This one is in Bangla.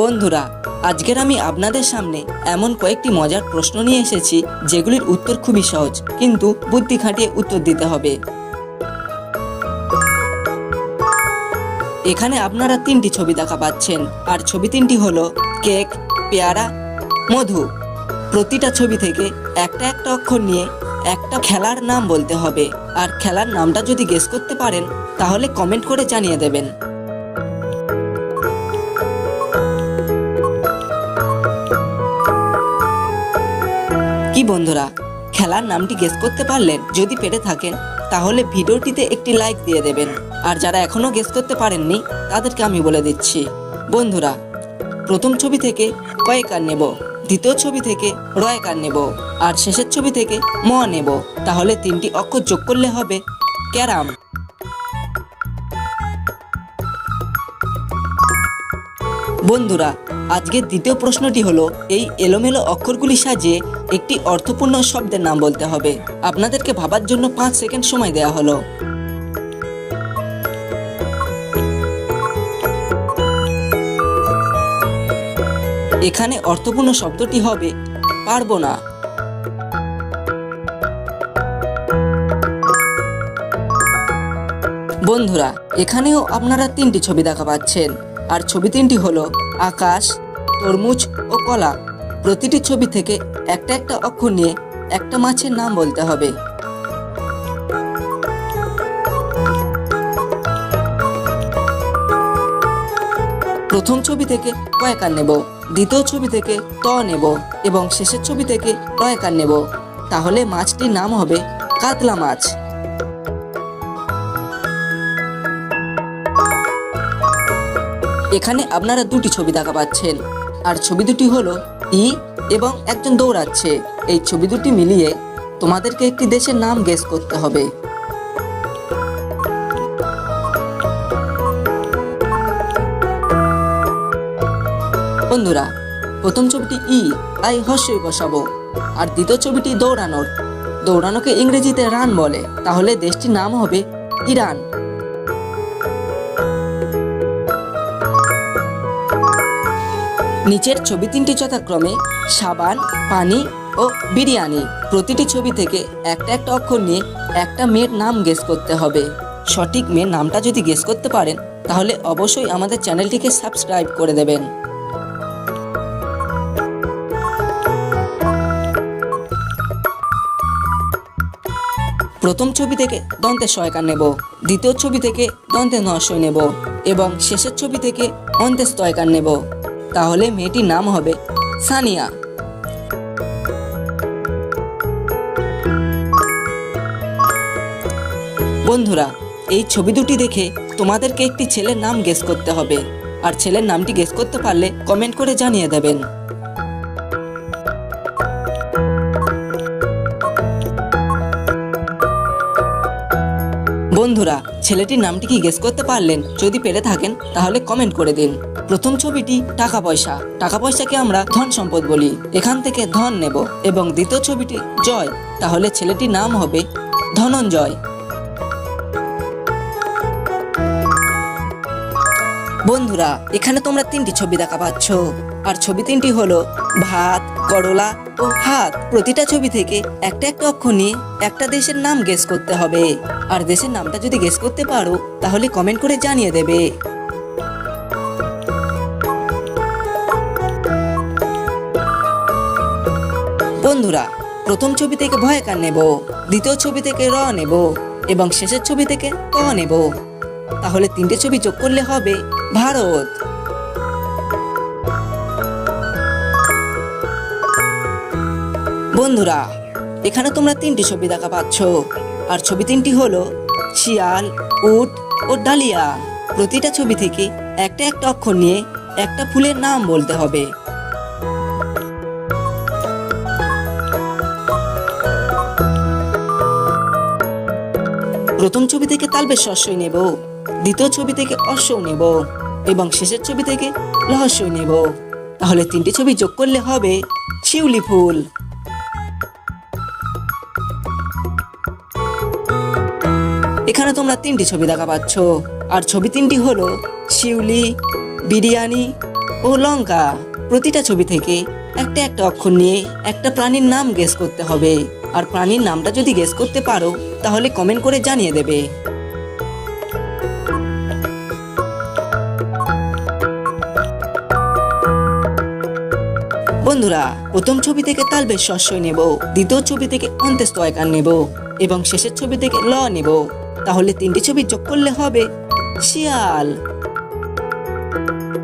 বন্ধুরা, আজকের আমি আপনাদের সামনে এমন কয়েকটি মজার প্রশ্ন নিয়ে এসেছি, যেগুলির উত্তর খুবই সহজ, কিন্তু বুদ্ধি খাটিয়ে উত্তর দিতে হবে। এখানে আপনারা তিনটি ছবি দেখা পাচ্ছেন, আর ছবি তিনটি হলো কেক, পেয়ারা, মধু। প্রতিটা ছবি থেকে একটা একটা অক্ষর নিয়ে একটা খেলার নাম বলতে হবে, আর খেলার নামটা যদি গেস করতে পারেন, তাহলে কমেন্ট করে জানিয়ে দেবেন। কি বন্ধুরা, খেলার নামটি গেস করতে পারলেন, যদি পেরে থাকেন, তাহলে ভিডিওটিতে একটি লাইক দিয়ে দেবেন। আর যারা এখনও গেস করতে পারেননি, তাদেরকে আমি বলে দিচ্ছি, বন্ধুরা, প্রথম ছবি থেকে কয়েকার নেব, দ্বিতীয় ছবি থেকে রয়কার নেব, আর শেষের ছবি থেকে ম নেব। তাহলে তিনটি অক্ষর যোগ করলে হবে ক্যারাম। বন্ধুরা আজকের দ্বিতীয় প্রশ্নটি হলো, এই এলোমেলো অক্ষরগুলি সাজিয়ে একটি অর্থপূর্ণ শব্দের নাম বলতে হবে। আপনাদেরকে ভাবার জন্য পাঁচ সেকেন্ড সময় দেওয়া হলো। এখানে অর্থপূর্ণ শব্দটি হবে, পারব না। বন্ধুরা, এখানেও আপনারা তিনটি ছবি দেখা পাচ্ছেন। আর ছবি তিনটি হলো, আকাশ তরমুজ ও কলা। প্রতিটি ছবি থেকে একটা একটা অক্ষর নিয়ে একটা মাছের নাম বলতে হবে। প্রথম ছবি থেকে কয়েকার নেব, দ্বিতীয় ছবি থেকে ত নেব এবং শেষের ছবি থেকে টয়কার নেব। তাহলে মাছটির নাম হবে কাতলা মাছ। এখানে আপনারা দুটি ছবি দেখা পাচ্ছেন। আর ছবি দুটি হলো ই এবং একজন দৌড়াচ্ছে। এই ছবি দুটি মিলিয়ে তোমাদেরকে একটি দেশের নাম গেস করতে হবে। বন্ধুরা, প্রথম ছবিটি ই আই হস্যই বসাবো। আর দ্বিতীয় ছবিটি দৌড়ানোর। দৌড়ানোকে ইংরেজিতে রান বলে। তাহলে দেশটির নাম হবে ইরান। নিচের ছবি তিনটি যথাক্রমে সাবান, পানি ও বিরিয়ানি। প্রতিটি ছবি থেকে একটা একটা অক্ষর নিয়ে একটা মেয়ের নাম গেস করতে হবে। সঠিক মেয়ের নামটা যদি গেস করতে পারেন, তাহলে অবশ্যই আমাদের চ্যানেলটিকে সাবস্ক্রাইব করে দেবেন। প্রথম ছবি থেকে দন্তে সয়কার নেব, দ্বিতীয় ছবি থেকে দন্তে নশয় নেব, এবং শেষের ছবি থেকে অন্তে স্তয়কার নেব। তাহলে মেয়েটির নাম হবে সানিয়া। বন্ধুরা, এই ছবি দুটি দেখে তোমাদেরকে একটি ছেলের নাম গেস করতে হবে। আর ছেলের নামটি গেস করতে পারলে কমেন্ট করে জানিয়ে দেবেন। বন্ধুরা, ছেলেটির নামটি কি গেস করতে পারলেন? যদি পেরে থাকেন, তাহলে কমেন্ট করে দিন। প্রথম ছবিটি টাকা পয়সা। টাকা পয়সাকে আমরা ধন সম্পদ বলি। এখান থেকে ধন নেব এবং দ্বিতীয় ছবিটি জয়। তাহলে ছেলেটির নাম হবে ধনঞ্জয়। বন্ধুরা, এখানে তোমরা তিনটি ছবি দেখা পাচ্ছ। আর ছবি তিনটি হলো ভাত, করলা ও হাত। প্রতিটা ছবি থেকে একটা একটা অক্ষর নিয়ে একটা দেশের নাম গেস করতে হবে। আর দেশের নামটা যদি গেস করতে পারো, তাহলে কমেন্ট করে জানিয়ে দেবে। বন্ধুরা, প্রথম ছবি থেকে ভয়কার নেব? দ্বিতীয় ছবি থেকে র নেব? এবং শেষের ছবি থেকে ক নেব? তাহলে তিনটে ছবি যোগ করলে হবে ভারত। বন্ধুরা, এখানে তোমরা তিনটি ছবি দেখা পাচ্ছ। আর ছবি তিনটি হলো শিয়াল, উট ও ডালিয়া। প্রতিটা ছবি থেকে একটা একটা অক্ষর নিয়ে একটা ফুলের নাম বলতে হবে। প্রথম ছবি থেকে তালবের শস্যই নেব, দ্বিতীয় ছবি থেকে অশ্বও নেব, এবং শেষের ছবি থেকে রহস্যই নেব। তাহলে তিনটি ছবি যোগ করলে হবে শিউলি ফুল। এখানে তোমরা তিনটি ছবি দেখা পাচ্ছ। আর ছবি তিনটি হলো শিউলি, বিরিয়ানি ও লঙ্কা। প্রতিটা ছবি থেকে একটা একটা অক্ষর নিয়ে একটা প্রাণীর নাম গেস করতে হবে। আর প্রাণীর নামটা যদি গেস করতে পারো, তাহলে কমেন্ট করে জানিয়ে দেবে। বন্ধুরা, প্রথম ছবি থেকে তালবের শস্যই নেব, দ্বিতীয় ছবি থেকে অন্ত্যেস্ত একার নেব, এবং শেষের ছবি থেকে ল নেব। তাহলে তিনটি ছবি যোগ করলে হবে শিয়াল।